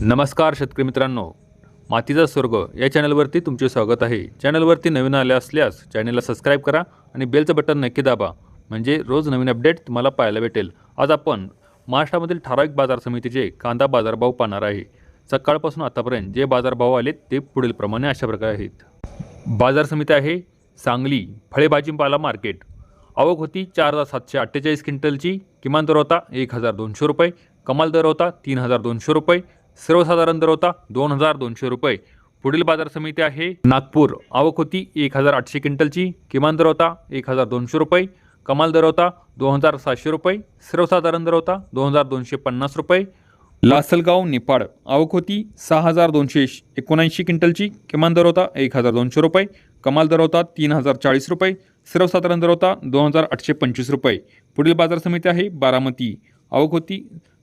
नमस्कार शेतकरी मित्रांनो. मातीचा स्वर्ग या चॅनलवरती तुमचे स्वागत आहे. चॅनलवरती नवीन आले असल्यास चॅनलला सबस्क्राईब करा आणि बेलचं बटन नक्की दाबा. म्हणजे रोज नवीन अपडेट तुम्हाला पाहायला भेटेल. आज आपण महाराष्ट्रामधील ठराविक बाजार समितीचे कांदा बाजारभाव पाहणार आहे. सकाळपासून आतापर्यंत जे बाजारभाव आलेत ते पुढीलप्रमाणे अशा प्रकारे आहेत. बाजार समिती आहे सांगली फळे भाजीपाला मार्केट. आवक होती चार हजार सातशे अठ्ठेचाळीस क्विंटलची. किमान दर होता एक हजार दोनशे रुपये. कमाल दर होता तीन हजार दोनशे रुपये. सर्वसाधारण दर होता दोन हजार दोनशे रुपये. पुढील बाजार समिती आहे नागपूर. आवक होती एक हजार आठशे क्विंटलची. किमान दर होता एक हजार दोनशे रुपये. कमाल दर होता दोन हजार सातशे रुपये. सर्वसाधारण दर होता दोन हजार दोनशे पन्नास रुपये. लासलगाव निपाड आवक होती सहा हजार दोनशे एकोणऐंशी क्विंटलची. किमान दर होता एक हजार दोनशे रुपये. कमाल दर होता तीन हजार चाळीस रुपये. सर्वसाधारण दर होता दोन हजार आठशे पंचवीस रुपये. पुढील बाजार समिती आहे बारामती. आवक होती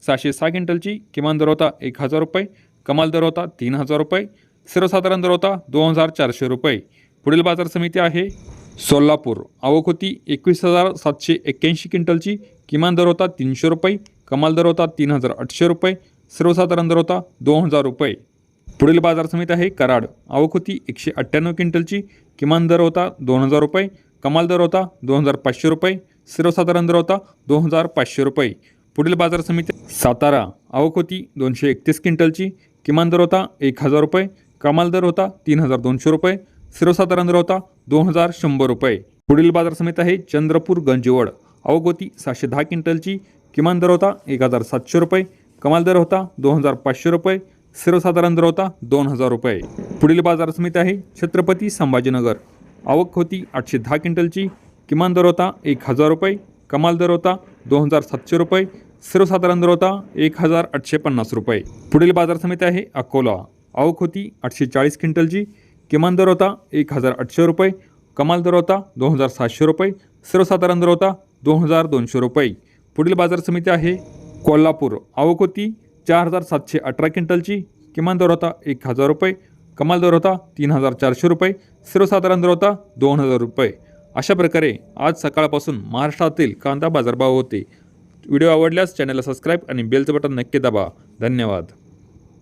सहाशे सहा क्विंटलची किमान दर होता एक हजार रुपये कमाल दर होता तीन हजार रुपये सर्वसाधारण दर होता दोन हजार चारशे रुपये. पुढील बाजार समिती आहे सोलापूर. आवक होती एकवीस हजार सातशे एक्क्याऐंशी क्विंटलची किमान दर होता तीनशे रुपये कमाल दर होता तीन हजार आठशे रुपये सर्वसाधारण दर होता दोन हजार रुपये. पुढील बाजार समिती आहे कराड. आवक होती एकशे अठ्ठ्याण्णव क्विंटलची किमान दर होता दोन हजार रुपये कमाल दर होता दोन हजार पाचशे रुपये सर्वसाधारण दर होता दोन हजार पाचशे रुपये. पुढील बाजार समिती सातारा. आवक होती दोनशे एकतीस क्विंटलची. किमान दर होता एक हजार रुपये. कमाल दर होता तीन हजार दोनशे रुपये. सर्वसाधारण दर होता दोन हजार शंभर रुपये. पुढील बाजार समिती आहे चंद्रपूर गंजवड. आवक होती सहाशे दहा क्विंटलची. किमान दर होता एक हजार सातशे रुपये. कमाल दर होता दोन हजार पाचशे रुपये. सर्वसाधारण दर होता दोन हजार रुपये. पुढील बाजार समिती आहे छत्रपती संभाजीनगर. आवक होती आठशे दहा क्विंटलची. किमान दर होता एक हजार रुपये. कमाल दर होता दोन हजार सातशे रुपये सर्वसाधारण दर होता एक हजार आठशे पन्नास रुपये. पुढील बाजार समिती आहे अकोला. आवक होती आठशे चाळीस क्विंटलची किमान दर होता एक हजार आठशे रुपये कमाल दर होता दोन हजार सातशे रुपये सर्वसाधारण दर होता दोन हजार दोनशे रुपये. पुढील बाजार समिती आहे कोल्हापूर. आवक होती चार हजार सातशे अठरा क्विंटलची किमान दर होता एक हजार रुपये कमाल दर होता तीन हजार चारशे रुपये सर्वसाधारण दर होता दोन हजार रुपये. अशा प्रकारे आज सकाळपासून महाराष्ट्रातील कांदा बाजारभाव होते. व्हिडिओ आवडल्यास चॅनलला सबस्क्राईब आणि बेलचं बटन नक्की दाबा. धन्यवाद.